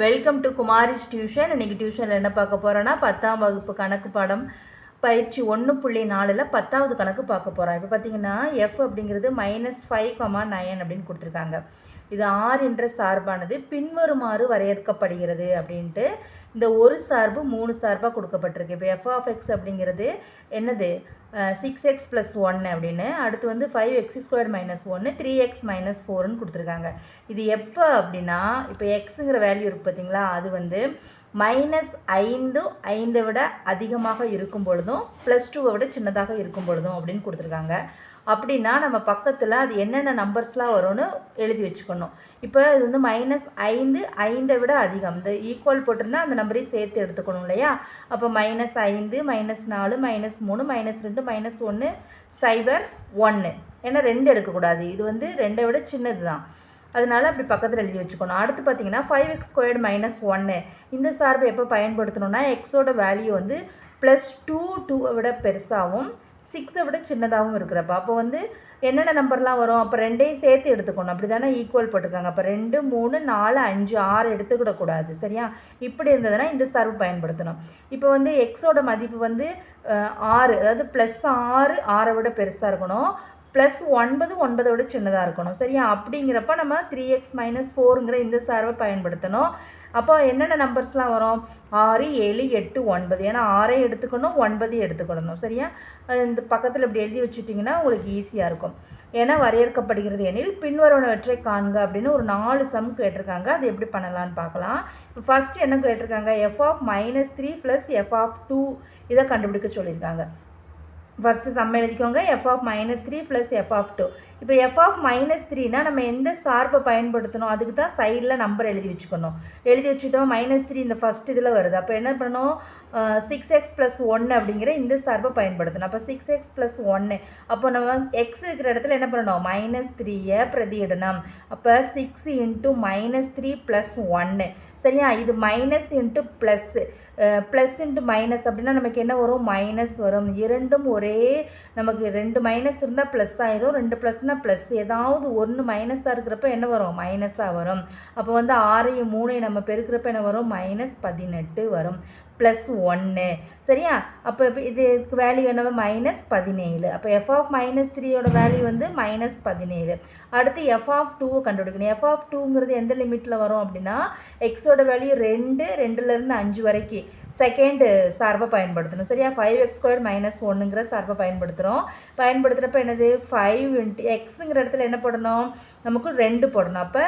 Welcome to Kumari's tuition இன்றைக்கி டியூஷனில் என்ன பார்க்க போகிறோன்னா பத்தாம் வகுப்பு கணக்கு பாடம் பயிற்சி ஒன்று புள்ளி நாலில் பத்தாவது கணக்கு பார்க்க போகிறோம் இப்போ பார்த்தீங்கன்னா எஃப் அப்படிங்கிறது மைனஸ் ஃபைவ் கமா நயன் அப்படின்னு கொடுத்துருக்காங்க. இது ஆர் என்ற சார்பானது பின்வருமாறு வரையறுக்கப்படுகிறது அப்படின்ட்டு இந்த ஒரு சார்பு மூணு சார்பாக கொடுக்கப்பட்டிருக்கு. இப்போ எஃப் ஆஃப் எக்ஸ் அப்படிங்கிறது என்னது? சிக்ஸ் எக்ஸ் ப்ளஸ் ஒன் அப்படின்னு. அடுத்து வந்து ஃபைவ் எக்ஸ் ஸ்கொயர் மைனஸ் ஒன்று த்ரீ எக்ஸ் மைனஸ் ஃபோர்னு கொடுத்துருக்காங்க. இது எப்போ அப்படின்னா இப்போ எக்ஸுங்கிற வேல்யூ இருக்குது பார்த்தீங்களா அது வந்து மைனஸ் ஐந்து ஐந்தை விட அதிகமாக இருக்கும் பொழுதும் ப்ளஸ் டூவை விட சின்னதாக இருக்கும் பொழுதும் அப்படின்னு கொடுத்துருக்காங்க. அப்படின்னா நம்ம பக்கத்தில் அது என்னென்ன நம்பர்ஸ்லாம் வரும்னு எழுதி வச்சுக்கணும். இப்போ இது வந்து மைனஸ் ஐந்து ஐந்தை விட அதிகம். இந்த ஈக்குவல் போட்டிருந்தா அந்த நம்பரையும் சேர்த்து எடுத்துக்கணும் இல்லையா? அப்போ மைனஸ் ஐந்து மைனஸ் நாலு மைனஸ் மூணு மைனஸ் ரெண்டு மைனஸ் ஒன்று சைபர் ஒன்று ஏன்னா ரெண்டு எடுக்கக்கூடாது. இது வந்து ரெண்டை விட சின்னது தான் அதனால் அப்படி பக்கத்தில் எழுதி வச்சுக்கணும். அடுத்து பார்த்தீங்கன்னா ஃபைவ் எக்ஸ் ஸ்கொயர்டு மைனஸ் ஒன்று இந்த சார்பை எப்போ பயன்படுத்தணும்னா எக்ஸோட வேல்யூ வந்து ப்ளஸ் டூ டூவை விட பெருசாகவும் சிக்ஸை விட சின்னதாகவும் இருக்கிறப்ப அப்போ வந்து என்னென்ன நம்பர்லாம் வரும்? அப்போ ரெண்டையும் சேர்த்து எடுத்துக்கணும். அப்படி தானே ஈக்குவல் போட்டிருக்காங்க. அப்போ ரெண்டு மூணு நாலு அஞ்சு ஆறு எடுத்துக்கிடக்கூடாது சரியா? இப்படி இருந்ததுன்னா இந்த சர்வ் பயன்படுத்தணும். இப்போ வந்து எக்ஸோட மதிப்பு வந்து ஆறு அதாவது ப்ளஸ் ஆறு ஆறை விட பெருசாக இருக்கணும். ப்ளஸ் ஒன்பது ஒன்பதை விட சின்னதாக இருக்கணும். சரியா? அப்படிங்கிறப்ப நம்ம த்ரீ எக்ஸ் மைனஸ் ஃபோருங்கிற இந்த சார்பை பயன்படுத்தணும். அப்போ என்னென்ன நம்பர்ஸ்லாம் வரும்? ஆறு ஏழு எட்டு ஒன்பது. ஏன்னா ஆறே எடுத்துக்கணும் ஒன்பதையும் எடுத்துக்கிடணும் சரியா? இந்த பக்கத்தில் இப்படி எழுதி வச்சுட்டிங்கன்னா உங்களுக்கு ஈஸியாக இருக்கும். ஏன்னா வரையறுக்கப்படுகிறது எனில் பின்வருவனவற்றை காண்க அப்படின்னு ஒரு நாலு சம் கேட்டிருக்காங்க. அது எப்படி பண்ணலான்னு பார்க்கலாம். இப்போ ஃபஸ்ட்டு என்ன கேட்டிருக்காங்க? F of minus three plus F of two இதை கண்டுபிடிக்க சொல்லியிருக்காங்க. ஃபஸ்ட்டு சம் எழுதிக்கோங்க F of minus three plus F of two இப்போ எஃப் ஆஃப் மைனஸ் த்ரீனா நம்ம எந்த சார்பை பயன்படுத்தணும்? அதுக்கு தான் சைடில் நம்பர் எழுதி வச்சுக்கணும். எழுதி வச்சுட்டோம் மைனஸ் த்ரீ இந்த ஃபஸ்ட் இதில் வருது. அப்போ என்ன பண்ணணும்? சிக்ஸ் எக்ஸ் ப்ளஸ் ஒன்று அப்படிங்கிற இந்த சார்பை பயன்படுத்தணும். அப்போ சிக்ஸ் எக்ஸ் ப்ளஸ் ஒன்று அப்போ நம்ம எக்ஸ் இருக்கிற இடத்துல என்ன பண்ணணும்? மைனஸ் த்ரீயை பிரதியிடணும். அப்போ six into minus three plus ஒன்று சரியா? இது minus into plus plus into minus அப்படின்னா நமக்கு என்ன வரும்? மைனஸ் வரும். இரண்டும் ஒரே நமக்கு ரெண்டு மைனஸ் இருந்தால் ப்ளஸ் ஆயிரும். ரெண்டு ப்ளஸ்னால் ப்ளஸ் ஏதாவது ஒன்று மைனஸாக இருக்கிறப்ப என்ன வரும்? மைனஸாக வரும். அப்போ வந்து ஆறையும் மூணையும் நம்ம பெருக்கிறப்ப என்ன வரும்? மைனஸ் பதினெட்டு வரும். ப்ளஸ் ஒன்று சரியா? அப்போ இப்போ இதுக்கு வேல்யூ என்னவோ? மைனஸ் பதினேழு. அப்போ எஃப் ஆஃப் மைனஸ் த்ரீயோட வேல்யூ வந்து மைனஸ் பதினேழு. அடுத்து எஃப் ஆஃப் டூவை கண்டுபிடிக்கணும். எஃப் ஆஃப் டூங்கிறது எந்த லிமிட்டில் வரும் அப்படின்னா எக்ஸோட வேல்யூ ரெண்டு ரெண்டுலேருந்து அஞ்சு வரைக்கும். செகண்ட் சார்பை பயன்படுத்தணும். சரியா? ஃபைவ் எக்ஸ் ஸ்கொயர் மைனஸ் ஒன்றுங்கிற சார்பை பயன்படுத்துகிறோம் பயன்படுத்துகிறப்ப என்னது? ஃபைவ் இன்ட்டு எக்ஸுங்கிற இடத்துல என்ன போடணும்? நமக்கு ரெண்டு போடணும். அப்போ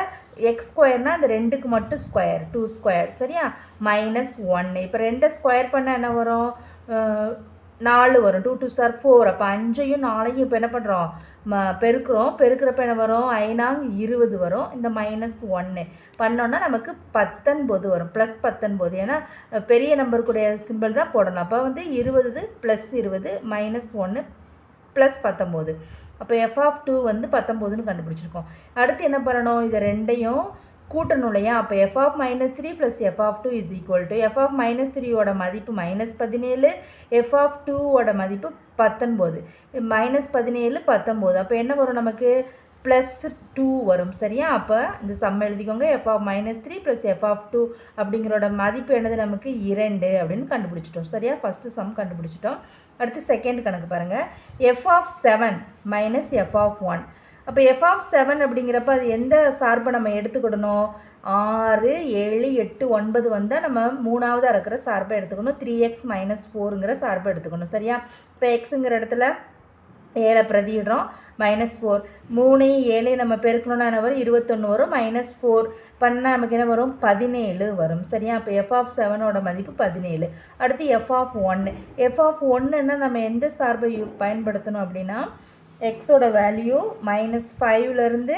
எக்ஸ் ஸ்கொயர்னால் அந்த ரெண்டுக்கு மட்டும் ஸ்கொயர் டூ ஸ்கொயர் சரியா? மைனஸ் ஒன்று இப்போ ரெண்டை ஸ்கொயர் பண்ணால் என்ன வரும்? நாலு வரும். டூ டூ சார் ஃபோர் அப்போ அஞ்சையும் நாலையும் இப்போ என்ன பண்ணுறோம் ம பெருக்கிறோம். பெருக்கிறப்ப என்ன வரும்? ஐநாங் இருபது வரும். இந்த மைனஸ் ஒன்று பண்ணோன்னா நமக்கு பத்தொன்பது வரும். ப்ளஸ் பத்தொன்பது. ஏன்னா பெரிய நம்பருக்குடைய சிம்பிள் தான் போடணும். அப்போ வந்து இருபது ப்ளஸ் இருபது மைனஸ் ஒன்று ப்ளஸ் பத்தொம்போது அப்போ எஃப் ஆஃப் டூ வந்து பத்தொம்போதுன்னு கண்டுபிடிச்சிருக்கோம். அடுத்து என்ன பண்ணணும்? இதை ரெண்டையும் கூட்டணும் இல்லையா அப்போ F of minus three plus F of two is equal to F of minus த்ரீயோட மதிப்பு மைனஸ் பதினேழு எஃப் ஆஃப் டூவோட மதிப்பு பத்தொன்பது. மைனஸ் பதினேழு பத்தொம்போது அப்போ என்ன வரும் நமக்கு? ப்ளஸ் டூ வரும். சரியா? அப்போ இந்த சம் எழுதிக்கோங்க. F of minus three plus F of two அப்படிங்கிறோட மதிப்பு என்னது நமக்கு? இரண்டு அப்படின்னு கண்டுபிடிச்சிட்டோம். சரியா? ஃபஸ்ட்டு சம் கண்டுபிடிச்சிட்டோம். அடுத்து செகண்ட் கணக்கு பாருங்கள் F of seven minus F of one அப்போ எஃப் ஆஃப் செவன் அப்படிங்கிறப்ப அது எந்த சார்பை நம்ம எடுத்துக்கிடணும்? ஆறு ஏழு எட்டு ஒன்பது வந்தால் நம்ம மூணாவதாக இருக்கிற சார்பை எடுத்துக்கணும். த்ரீ எக்ஸ் மைனஸ் ஃபோருங்கிற சார்பை எடுத்துக்கணும். சரியா? இப்போ எக்ஸுங்கிற இடத்துல ஏழை பிரதிடுறோம் மைனஸ் ஃபோர் மூணு ஏழையும் நம்ம பெருக்கணும்னா என்ன வரும்? இருபத்தொன்று வரும். மைனஸ் ஃபோர் பண்ணால் நமக்கு என்ன வரும்? பதினேழு வரும். சரியா? அப்போ எஃப் ஆஃப் செவனோட மதிப்பு பதினேழு. அடுத்து எஃப் ஆஃப் ஒன்று எஃப் ஆஃப் ஒன்றுன்னா நம்ம எந்த சார்பை யூ- பயன்படுத்தணும் அப்படின்னா எக்ஸோட வேல்யூ மைனஸ் ஃபைவ்லேருந்து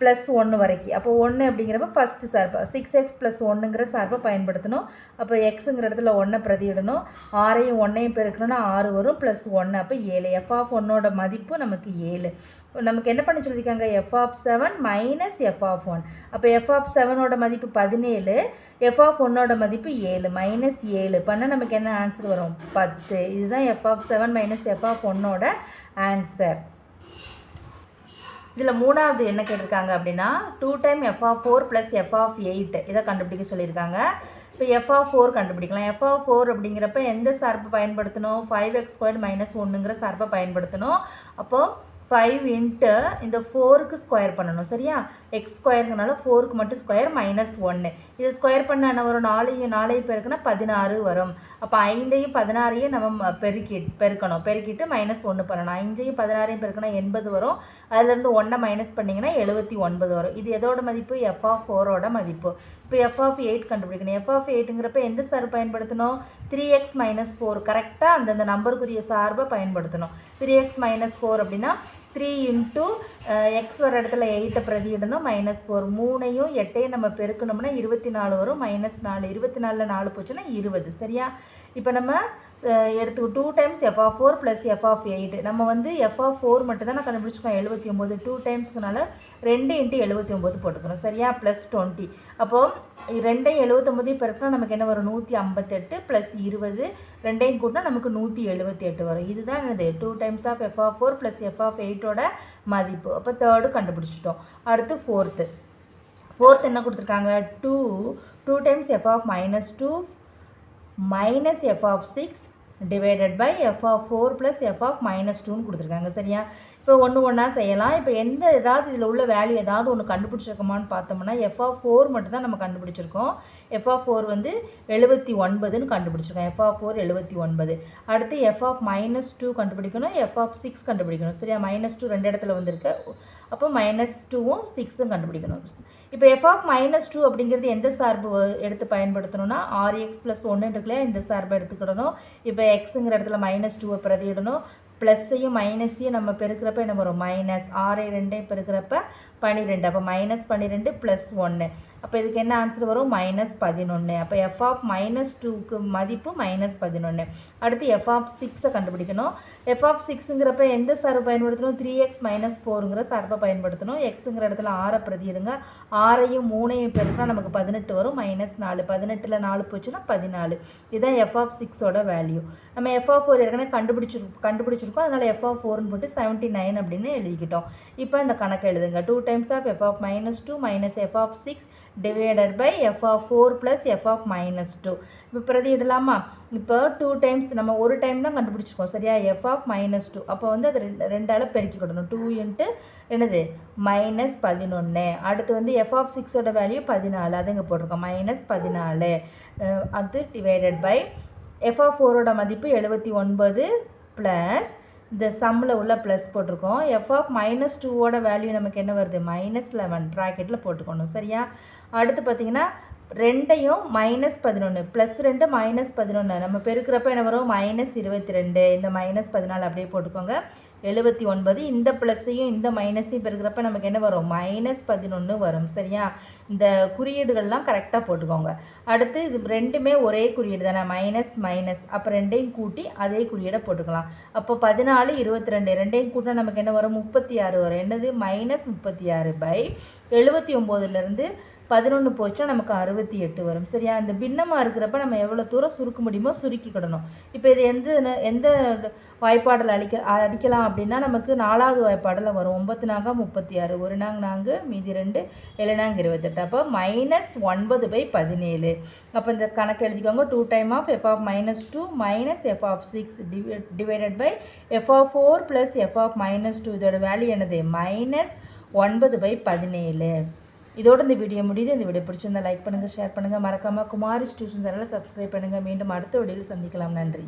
ப்ளஸ் ஒன்று வரைக்கும். அப்போ ஒன்று அப்படிங்கிறப்ப ஃபஸ்ட்டு சார்பை. சிக்ஸ் எக்ஸ் ப்ளஸ் ஒன்றுங்கிற சார்பை பயன்படுத்தணும். அப்போ எக்ஸுங்கிற இடத்துல ஒன்றை பிரதியிடணும். ஆறையும் ஒன்றையும் பெருக்கணும்னா ஆறு வரும் ப்ளஸ் ஒன்று அப்போ ஏழு. எஃப் ஆஃப் ஒன்னோட மதிப்பு நமக்கு ஏழு. நமக்கு என்ன பண்ண சொல்லியிருக்காங்க? F of seven minus F of one அப்போ எஃப் ஆஃப் செவனோட மதிப்பு பதினேழு. எஃப் ஆஃப் ஒன்னோட மதிப்பு ஏழு மைனஸ் ஏழு. பண்ணால் நமக்கு என்ன ஆன்சர் வரும்? பத்து. இதுதான் F of seven minus F of ஒன்னோட ஆன்சர் இதில் மூணாவது என்ன கேட்டிருக்காங்க அப்படின்னா two time F of four plus F of eight இதை கண்டுபிடிக்க சொல்லியிருக்காங்க. இப்போ எஃப் ஆஃப் ஃபோர் கண்டுபிடிக்கலாம். எஃப் ஆஃப் ஃபோர் அப்படிங்கிறப்ப எந்த சார்பை பயன்படுத்தணும்? ஃபைவ் எக்ஸ் ஸ்கொயர் மைனஸ் ஒன்றுங்கிற சார்பை பயன்படுத்தணும். அப்போது ஃபைவ் இன்ட்டு இந்த ஃபோருக்கு ஸ்கொயர் பண்ணணும். சரியா? எக்ஸ் ஸ்கொயருங்கனால ஃபோருக்கு மட்டும் ஸ்கொயர் மைனஸ் ஒன்று இது ஸ்கொயர் பண்ண என்ன வரும்? நாலையும் நாலையும் பெருக்குன்னா பதினாறு வரும். அப்போ ஐந்தையும் பதினாறையும் நம்ம பெருக்கி பெருக்கணும். பெருக்கிட்டு மைனஸ் ஒன்று பண்ணணும். ஐந்தையும் பதினாறையும் பெருக்கினா எண்பது வரும். அதுலேருந்து ஒன்றை மைனஸ் பண்ணிங்கன்னா எழுபத்தி ஒன்பது வரும். இது எதோட மதிப்பு? எஃப் ஆஃப் ஃபோரோட மதிப்பு. இப்போ எஃப் ஆஃப் எயிட் கண்டுபிடிக்கணும். எஃப் ஆஃப் எயிட்டுங்கிறப்ப எந்த சார் பயன்படுத்தணும்? த்ரீ எக்ஸ் மைனஸ் ஃபோர் கரெக்டாக அந்தந்த நம்பருக்குரிய சார்பை பயன்படுத்தணும். த்ரீ எக்ஸ் மைனஸ் ஃபோர் அப்படின்னா த்ரீ இன்ட்டு எக்ஸ் வர இடத்துல எயிட்டை பிரதியிடணும். மைனஸ் ஃபோர் மூணையும் எட்டையும் நம்ம பெருக்கணும்னா இருபத்தி நாலு வரும் மைனஸ் நாலு. இருபத்தி நாலில் நாலு போச்சுன்னா இருபது. சரியா? இப்போ நம்ம எடுத்துக்கோ two times F of four plus F of eight நம்ம வந்து எஃப் ஆஃப் ஃபோர் மட்டும் தான் நான் கண்டுபிடிச்சிக்கோம் எழுபத்தி ஒம்பது டூ டைம்ஸ்க்குனால ரெண்டு இன்ட்டு எழுபத்தி ஒம்பது போட்டுக்கணும். சரியா? ப்ளஸ் டுவெண்ட்டி அப்போது ரெண்டையும் எழுபத்தொம்பதையும் பிறக்கணும் நமக்கு என்ன வரும்? நூற்றி ஐம்பத்தெட்டு ப்ளஸ் இருபது. ரெண்டையும் கூட்டினா நமக்கு நூற்றி எழுபத்தி எட்டு வரும். இதுதான் என்னது? Two times of F of four plus F of எயிட்டோட மதிப்பு. அப்போ தேர்டு கண்டுபிடிச்சிட்டோம். அடுத்து ஃபோர்த்து ஃபோர்த் என்ன கொடுத்துருக்காங்க? Two two times F of minus two minus F of six divided by F of four plus F of minus டூன்னு கொடுத்துருக்காங்க சரியா? இப்போ ஒன்று ஒன்றா செய்யலாம். இப்போ எந்த ஏதாவது இதில் உள்ள வேல்யூ ஏதாவது ஒன்று கண்டுபிடிச்சிருக்கோமான்னு பார்த்தோம்னா எஃப் ஆஃப் ஃபோர் மட்டும் தான் நம்ம கண்டுபிடிச்சிருக்கோம். எஃப் ஆஃப் ஃபோர் வந்து எழுபத்தி ஒன்பதுன்னு கண்டுபிடிச்சிருக்கோம். எஃப் ஆஃப் ஃபோர் எழுபத்தி ஒன்பது. அடுத்து எஃப் ஆஃப் மைனஸ் டூ கண்டுபிடிக்கணும். எஃப் ஆஃப் சிக்ஸ் கண்டுபிடிக்கணும். சரியா? மைனஸ் டூ ரெண்டு இடத்துல வந்திருக்கு. அப்போ மைனஸ் டூவும் சிக்ஸும் கண்டுபிடிக்கணும். இப்போ எஃப் ஆஃப் மைனஸ் டூ அப்படிங்கிறது எந்த சார்பு எடுத்து பயன்படுத்தணும்னா ஆர் எக்ஸ் ப்ளஸ் ஒன்று இருக்குல்லையா இந்த சார்பை எடுத்துக்கிடணும். இப்போ எக்ஸுங்கிற இடத்துல மைனஸ் டூவை பிரதியிடணும். ப்ளஸ்ஸையும் மைனஸையும் நம்ம பெருக்கிறப்ப என்ன வரும்? மைனஸ் ஆறை ரெண்டையும் பெருக்கிறப்ப பன்னிரெண்டு. அப்போ மைனஸ் பன்னிரெண்டு ப்ளஸ் ஒன்று அப்போ இதுக்கு என்ன ஆன்சர் வரும்? மைனஸ் பதினொன்று அப்போ எஃப் ஆஃப் மைனஸ் டூக்கு மதிப்பு மைனஸ் பதினொன்று அடுத்து எஃப் ஆஃப் சிக்ஸை கண்டுபிடிக்கணும். எஃப் ஆஃப் சிக்ஸுங்கிறப்ப எந்த சார்பை பயன்படுத்தணும்? த்ரீ எக்ஸ் மைனஸ் ஃபோருங்கிற சார்பை பயன்படுத்தணும். எக்ஸுங்கிற இடத்துல ஆறை இருங்க. ஆறையும் மூணையும் பெருக்கினா நமக்கு பதினெட்டு வரும். மைனஸ் நாலு. பதினெட்டில் நாலு போச்சுன்னா பதினாலு. இதுதான் எஃப் ஆஃப் சிக்ஸோட வேல்யூ நம்ம எஃப் ஆஃப் ஃபோர் ஏற்கனவே கண்டுபிடிச்சிருக்கோம் கண்டுபிடிச்சிருக்கோம். அதனால் எஃப் ஆஃப் ஃபோர்னு போட்டு செவன்ட்டி நைன் அப்படின்னு எழுதிக்கிட்டோம். இப்போ இந்த கணக்கு எழுதுங்க. Two times of F of minus two minus F of six divided by F of four plus F of minus two இப்போ பிரதியிடலாமா இப்போ டூ டைம்ஸ் நம்ம ஒரு டைம் தான் கண்டுபிடிச்சிருக்கோம். சரியா? எஃப் ஆஃப் மைனஸ் டூ அப்போ வந்து அது ரெண்டு ரெண்டால் பெருக்கிக்கிடணும் டூ இன்ட்டு என்னது? மைனஸ் பதினொன்று அடுத்து வந்து எஃப் ஆஃப் சிக்ஸோட வேல்யூ பதினாலு. அது இங்கே போட்டிருக்கோம். மைனஸ் பதினாலு. அடுத்து டிவைடட் பை எஃப் ஆஃப் ஃபோரோட மதிப்பு எழுபத்தி ஒன்பது ப்ளஸ் இந்த சம்மில் உள்ள ப்ளஸ் போட்டிருக்கோம். எஃப் ஆஃப் மைனஸ் டூவோட வேல்யூ நமக்கு என்ன வருது? மைனஸ் லெவன் ப்ராக்கெட்டில் போட்டுக்கணும். சரியா? அடுத்து பார்த்திங்கன்னா ரெண்டையும் மைனஸ் பதினொன்று ப்ளஸ் ரெண்டு மைனஸ் பதினொன்று நம்ம பெருக்கிறப்ப என்ன வரும்? மைனஸ் இருபத்தி ரெண்டு இந்த மைனஸ் பதினாலு அப்படியே போட்டுக்கோங்க. எழுபத்தி ஒன்பது இந்த ப்ளஸ்ஸையும் இந்த மைனஸையும் பெருக்கிறப்ப நமக்கு என்ன வரும்? மைனஸ் பதினொன்று வரும். சரியா? இந்த குறியீடுகள்லாம் கரெக்டாக போட்டுக்கோங்க. அடுத்து இது ரெண்டுமே ஒரே குறியீடு தானே? மைனஸ் மைனஸ் அப்போ ரெண்டையும் கூட்டி அதே குறியீடை போட்டுக்கலாம். அப்போ பதினாலு இருபத்தி ரெண்டு ரெண்டையும் கூட்டினா நமக்கு என்ன வரும்? முப்பத்தி ஆறு வரும். என்னது? மைனஸ் முப்பத்தி ஆறு பை எழுபத்தி ஒம்போதுலேருந்து பதினொன்று போச்சுன்னா நமக்கு அறுபத்தி எட்டு வரும். சரியா? இந்த பின்னமாக இருக்கிறப்ப நம்ம எவ்வளோ தூரம் சுருக்க முடியுமோ சுருக்கிக்கிடணும் இப்போ இது எந்த எந்த வாய்ப்பாடல் அடிக்க அடிக்கலாம் அப்படின்னா நமக்கு நாலாவது வாய்ப்பாடலில் வரும். ஒம்பத்து நாங்க முப்பத்தி ஆறு. ஒரு நாங்க நான்கு மீதி ரெண்டு ஏழுநாங்க இருபத்தெட்டு. அப்போ மைனஸ் ஒன்பது பை பதினேழு. அப்போ இந்த கணக்கு எழுதிக்கோங்க. Two time of F of minus two minus F of six divided by F of four plus F of minus two இதோட வேல்யூ என்னது? மைனஸ் ஒன்பது பை பதினேழு. இதோடு இந்த வீடியோ முடியுது. இந்த வீடியோ பிடிச்சிருந்தால் லைக் பண்ணுங்கள் ஷேர் பண்ணுங்கள் மறக்காமல் குமாரிஸ் டியூஷன் சேனலை சப்ஸ்கிரைப் பண்ணுங்கள் மீண்டும் அடுத்த வீடியோவில் சந்திக்கலாம். நன்றி.